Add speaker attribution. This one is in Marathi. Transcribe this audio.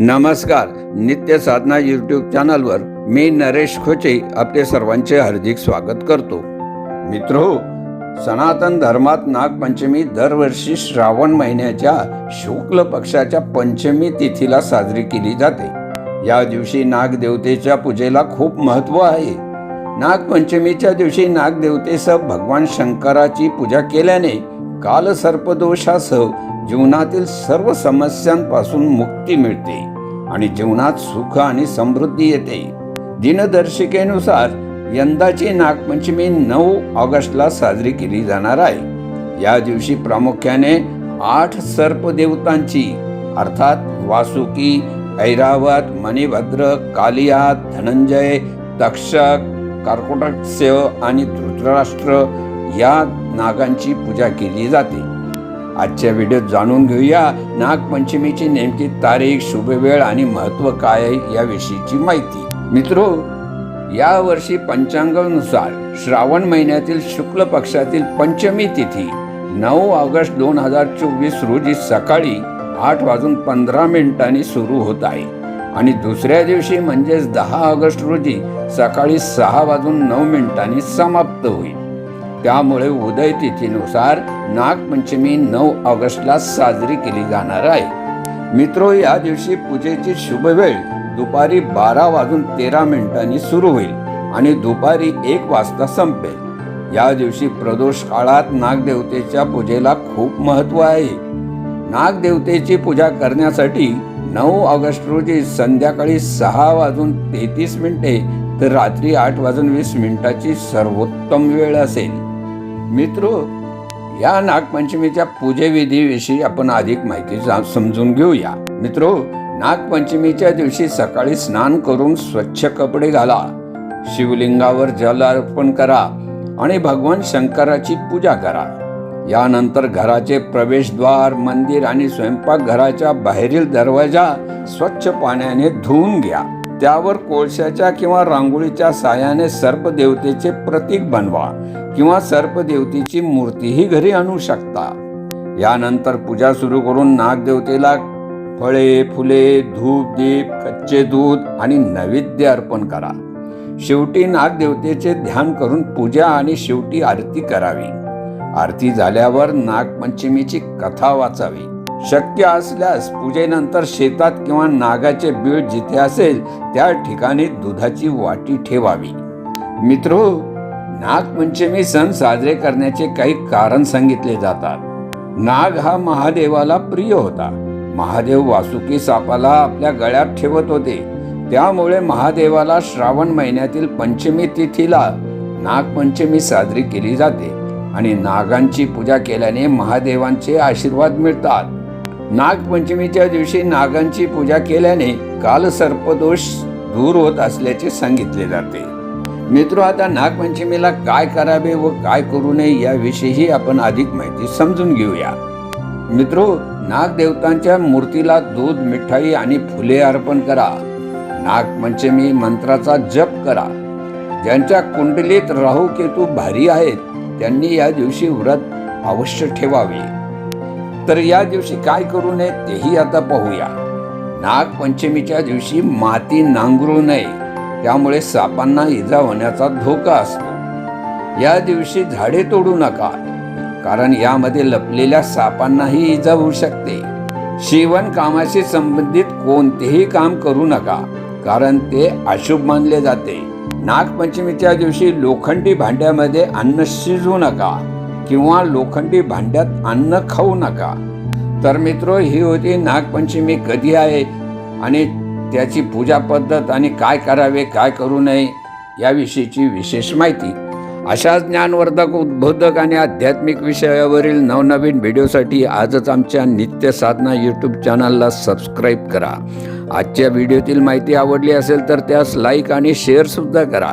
Speaker 1: नमस्कार. नित्य साधना यूट्यूब चॅनलवर मी नरेश खोचे आपले सर्वांचे हार्दिक स्वागत करतो. मित्रो सनातन धर्मात नागपंचमी दरवर्षी श्रावण महिन्याच्या शुक्ल पक्षाच्या पंचमी तिथीला साजरी केली जाते. या दिवशी नागदेवतेच्या पूजेला खूप महत्त्व आहे. नागपंचमीच्या दिवशी नागदेवतेसह भगवान शंकराची पूजा केल्याने कालसर्पदोषासह जीवनातील सर्व समस्यांपासून मुक्ती मिळते आणि जीवनात सुख आणि समृद्धी येते. दिनदर्शिकेनुसार यंदाची नागपंचमी नऊ ऑगस्टला साजरी केली जाणार आहे. या दिवशी प्रामुख्याने आठ सर्प देवतांची अर्थात वासुकी ऐरावत मणिभद्र कालिया धनंजय तक्षक कर्कोटक्स्य आणि धृतराष्ट्र या नागांची पूजा केली जाते. आजच्या व्हिडिओत जाणून घेऊया नागपंचमीची नेमकी तारीख शुभ वेळ आणि महत्त्व काय आहे याविषयीची माहिती. मित्रो या वर्षी पंचांगानुसार श्रावण महिन्यातील शुक्ल पक्षातील पंचमी तिथी नऊ ऑगस्ट दोन हजार चोवीस रोजी सकाळी आठ वाजून पंधरा मिनिटांनी सुरू होत आहे. आणि दुसऱ्या दिवशी म्हणजेच दहा ऑगस्ट रोजी सकाळी सहा वाजून नऊ मिनिटांनी समाप्त होईल. त्यामुळे उदय तिथीनुसार नागपंचमी नऊ ऑगस्टला साजरी केली जाणार आहे. मित्रो या दिवशी पूजेची शुभ वेळ. दुपारी बारा वाजून तेरा मिनिटांनी सुरू होईल आणि दुपारी एक वाजता संपेल. या दिवशी प्रदोष काळात नागदेवतेच्या पूजेला खूप महत्त्व आहे. नागदेवतेची पूजा करण्यासाठी नऊ ऑगस्ट रोजी संध्याकाळी सहा वाजून तेहतीस मिनिटे तर रात्री आठ वाजून वीस मिनिटाची सर्वोत्तम वेळ असेल. मित्र या नागपंचमीच्या पूजेविधीविषयी आपण अधिक माहिती जा- समजून घेऊया. मित्रो नागपंचमीच्या दिवशी सकाळी स्नान करून स्वच्छ कपडे घाला शिवलिंगावर जल अर्पण करा आणि भगवान शंकराची पूजा करा. यानंतर घराचे प्रवेशद्वार मंदिर आणि स्वयंपाकघराच्या बाहेरील दरवाजा स्वच्छ पाण्याने धुवून घ्या. त्यावर कोळशाच्या किंवा रांगोळीच्या साहाय्याने सर्पदेवतेचे प्रतीक बनवा किंवा सर्पदेवतेची मूर्तीही घरी आणू शकता. यानंतर पूजा सुरू करून नागदेवतेला फळे फुले धूप दीप कच्चे दूध आणि नैवेद्य अर्पण करा. शेवटी नागदेवतेचे ध्यान करून पूजा आणि शेवटी आरती करावी. आरती झाल्यावर नागपंचमीची कथा वाचावी. शक्य असल्यास पूजेनंतर शेतात किंवा नागाचे बीळ जिथे असेल त्या ठिकाणी दुधाची वाटी ठेवावी. मित्र नागपंचमी सण साजरे करण्याचे काही कारण सांगितले जातात. नाग हा महादेवाला प्रिय होता. महादेव वासुकी सापाला आपल्या गळ्यात ठेवत होते. त्यामुळे महादेवाला श्रावण महिन्यातील पंचमी तिथीला नागपंचमी साजरी केली जाते आणि नागांची पूजा केल्याने महादेवांचे आशीर्वाद मिळतात. नागपंचमीच्या दिवशी नागांची पूजा केल्याने काल सर्पदोष दूर होत असल्याचे सांगितले जाते. मित्र आता नागपंचमीला काय करावे व काय करू नये याविषयीही आपण अधिक माहिती समजून घेऊया. मित्रो नागदेवतांच्या मूर्तीला दूध मिठाई आणि फुले अर्पण करा. नागपंचमी मंत्राचा जप करा. ज्यांच्या कुंडलीत राहू केतू भारी आहेत त्यांनी या दिवशी व्रत अवश्य ठेवावे. तर या दिवशी काय करू नये तेही आता पाहूया. नागपंचमीच्या दिवशी माती नांगरू नये त्यामुळे सापांना इजा होण्याचा धोका असतो. या दिवशी झाडे तोडू नका कारण यामध्ये लपलेल्या सापांनाही इजा होऊ शकते. शिवण कामाशी संबंधित कोणतेही काम करू नका कारण ते अशुभ मानले जाते. नागपंचमीच्या दिवशी लोखंडी भांड्यामध्ये अन्न शिजवू नका. किंवा लोखंडी भांड्यात अन्न खाऊ नका. तर मित्र ही होती नागपंचमी कधी आहे आणि त्याची पूजा पद्धत आणि काय करावे काय करू नये याविषयीची विशेष माहिती. अशा ज्ञानवर्धक उद्बोधक आणि आध्यात्मिक विषयावरील नवनवीन व्हिडिओसाठी आजच आमच्या नित्य साधना यूट्यूब चॅनलला सबस्क्राईब करा. आजच्या व्हिडिओतील माहिती आवडली असेल तर त्यास लाईक आणि शेअरसुद्धा करा.